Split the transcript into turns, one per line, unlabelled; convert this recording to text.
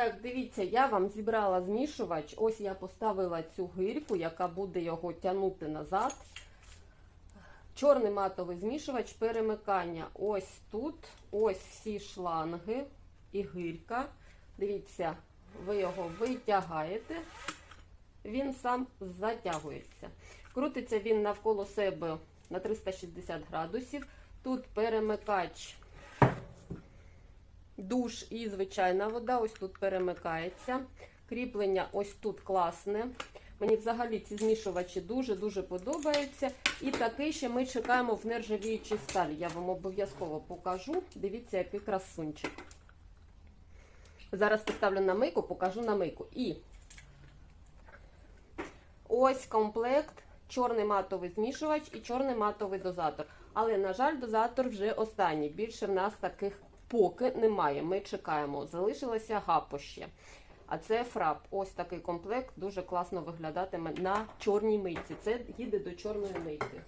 Так, дивіться, я вам зібрала змішувач. Ось я поставила цю гирьку, яка буде його тягнути назад. Чорний матовий змішувач перемикання. Ось тут, ось всі шланги і гирька. Дивіться, ви його витягаєте, він сам затягується. Крутиться він навколо себе на 360 градусів. Тут перемикач душ і звичайна вода. Ось тут перемикається. Кріплення ось тут класне. Мені взагалі ці змішувачі дуже-дуже подобаються. І такий ще ми чекаємо в нержавіючій сталі. Я вам обов'язково покажу. Дивіться, який красунчик. Зараз поставлю на мийку, покажу на мийку. І ось комплект, чорний матовий змішувач і чорний матовий дозатор. Але, на жаль, дозатор вже останній. Більше в нас таких поки немає. Ми чекаємо. Залишилося гапоще. А це фрап. Ось такий комплект дуже класно виглядатиме на чорній митці. Це їде до чорної мийки.